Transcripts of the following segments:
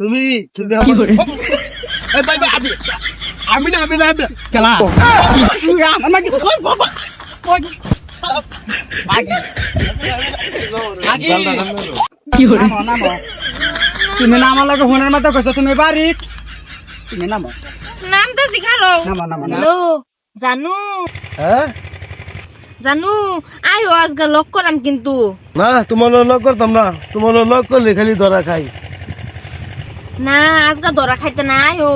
তুমি তুমি আমার- এই ভাই ভাই আমি আমি না আমি না। চালা আমাকে ওই বাবা! ওই নামো নামো। তুমি নামার লাগে ফোনের মতো কইছো তুমি বাড়ি তুমি নামো। নামো নামো নামো। হ্যালো জানু। হ্যাঁ জানু আয়ো আজকে লক করাম কিন্তু। না তোমার লগ করতাম না। তোমার লগ করলে খালি ধরা খাই। না আজকে ধরা খাইতে না আয়ো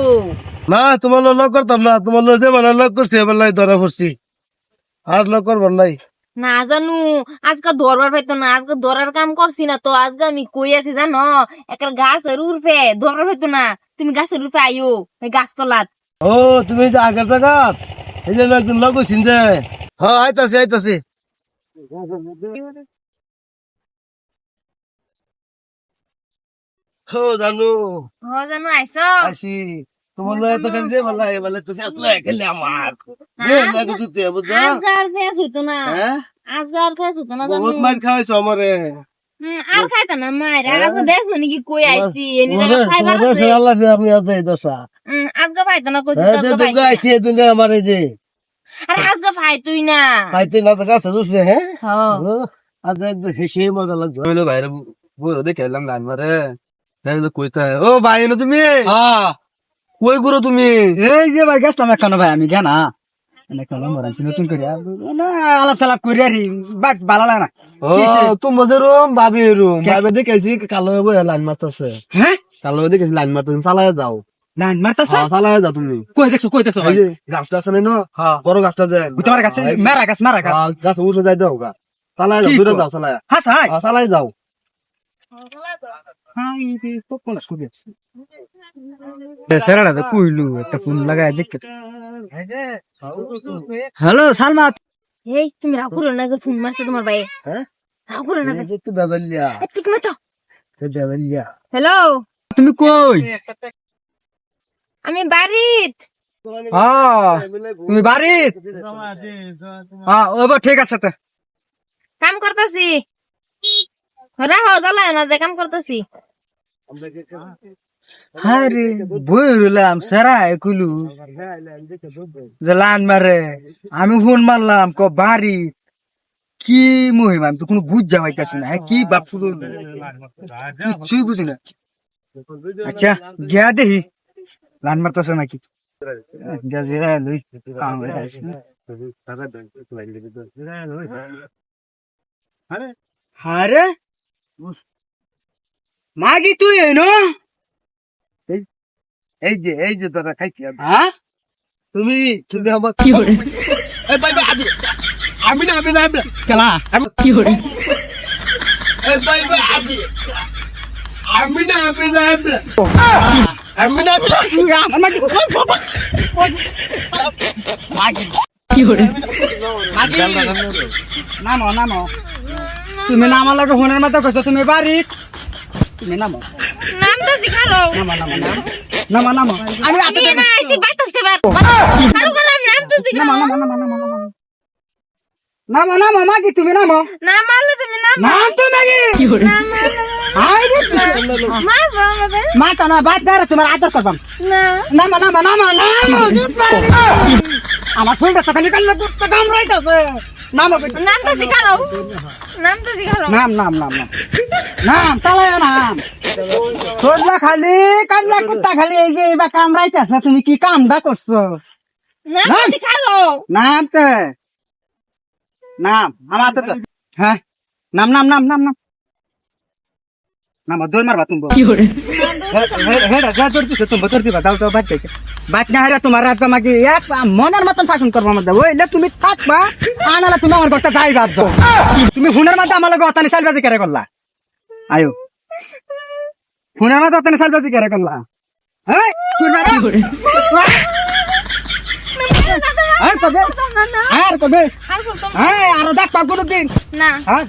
না তোমার লগ করতাম না তোমার যে বেলা লগ করছি এবেলায় ধরা পড়ছি আর লগ করবার নাই। না জানু আজকে ধরবার পাইতো না আজকে ধরার কাম করছি না তো আজকে আমি কই আছি জানো? একটা গাছের উর্ফে ধরবার পাইতো না। তুমি গাছের উর্ফে এই গাছ তলাত। ও তুমি যে আগের জায়গা এই যে একদিন লগ হইছিন যে। হ্যাঁ আইতাছি আইতাছি। ও জানু। হ জানু আইস আসি তোমার লয় তো খালি যে বেলা এবেলা তো শেষ লয় খালি আমার এ লাগে জুতে বুঝছ আজকে ফেস হইতো না। হ্যাঁ আজকে ফেস হইতো না বহুত মার খাওয়াইছো আমারে আর খাইতো না মায়ের আজকে দেখো নাকি কই আইছি এনি জায়গা খাইবার আছে। আল্লাহ আপনি আছে এই দশা হুম, পাইতো না কইছি হ্যাঁ তো যে আইছি আর পাইতোই না। না তো হ্যাঁ হ্যাঁ আজ একদম হেসে মজা লাগবে দেখে এলাম লাইন মারে ও ভাই না তুমি? হ্যাঁ। কই গুরু তুমি? এই যে ভাই গেছিলাম এখানে ভাই আমি জানা নতুন করে। না আলাপ সালাপ করি আর বাক ভালো লাগে না। ও তুমি রুম ভাবি রুম। ভাবি দেখেছি কালো লাইন মারতেছে। হ্যাঁ কালো দেখেছি লাইন মারতেছে চালাই যাও। লাইন মারতাছে? হ্যাঁ, চালাই যাও তুমি। কই দেখছ কই দেখছ গাছটা আছে না হ্যাঁ। বড় গাছটা যে তোমার কাছে মেরা গাছ মেরা গাছ। গাছ উঠে যাই দাও গা। চালাই যাও দূরে যাও হাই হ্যাঁ, চালাই যাও। সেরাটা তো কইলু একটা ফোন লাগায় দেখতে। হ্যালো সালমা। এই তুমি রাগ করো না গো, ফোন মারছে তোমার ভাই হ্যাঁ? রাগ করো না। বেজালিয়া ঠিক মতো। তো বেজালিয়া হ্যালো। তুমি কই? আমি বাড়িত। হ্যাঁ তুমি বাড়িত? হ্যাঁ ঠিক আছে তো। কাম করতেছি। রাহো জ্বালায় না যে কাম করতেছি। হ্যাঁ রে বই রইলাম সেরা যে লাইন মারে আমি ফোন মারলাম ক বাড়ি। কি মহিমা আমি তো কোনো বুঝ যাওয়াইতেছি না। হ্যাঁ কি বাপ শুধু কিছুই বুঝি না। আচ্ছা গিয়া দেখি। লাইন মারতেছে নাকি? গিয়া মাগি তুই এনো এই যে এই যে তোরা খাইছি হ্যাঁ? তুমি তুমি আমার কি এই ভাই ভাই আমি আমি না আমি না আমি না। চালা এই ভাই ভাই আমি আমি না আমি না আমি না। আমি না আমি না। আমাকে ওই বাবা ওই মাগি মাগি নামো নামো তুমি নামা লাগে ফোনের মতো কইছো তুমি বাড়ি তুমি নামো। নামটা জিগালো। নামো নামো নামো। নামো নামো। আমি দেব না আইছি বাইতাস কোন নামটা নামো জিগালো। নামো নামো নামো নামো নামো। নামো মাগি তুমি নামো। না মারলে তুমি নাম। নাম তো মাগি মারলে আই রে মার বাবা মাতা না বাদ দাঁড়া তোমার আদর করবাম। না। নামো নামো নামো নামো জুত মারি। আমার শরীরটা তো খালি কান্না করতে কামড়াইতাছে নামো নামটা জিগালো। নাম নাম নাম নাম। নাম চালায় নাম। তোরলা খালি কুত্তা খালি এই যে এবার কামড়াইতেছে তুমি কি কামটা করছ? নাম। তে নাম আমার তো। হ্যাঁ। নাম নাম নাম নাম নাম। নাম দৌড় মারবা তুমি। হেডা যা দিছে তুমি দিবা যাও যাও বাদ যাইকে বাদ না হারা তোমার রাত আমাকে এক মনের মতন শাসন করব আমাদের ওইলে তুমি থাকবা আনালে তুমি আমার ঘরটা যাই বাদ দাও তুমি হুনের মধ্যে আমার লগে অতানি সালবাজি কেরে করলা? আয়ো। হুনের মধ্যে অতানি সালবাজি কেরে করলা? হ্যাঁ? হ্যাঁ কবে আর হ্যাঁ আরও দেখ পাবো দিন। না। হ্যাঁ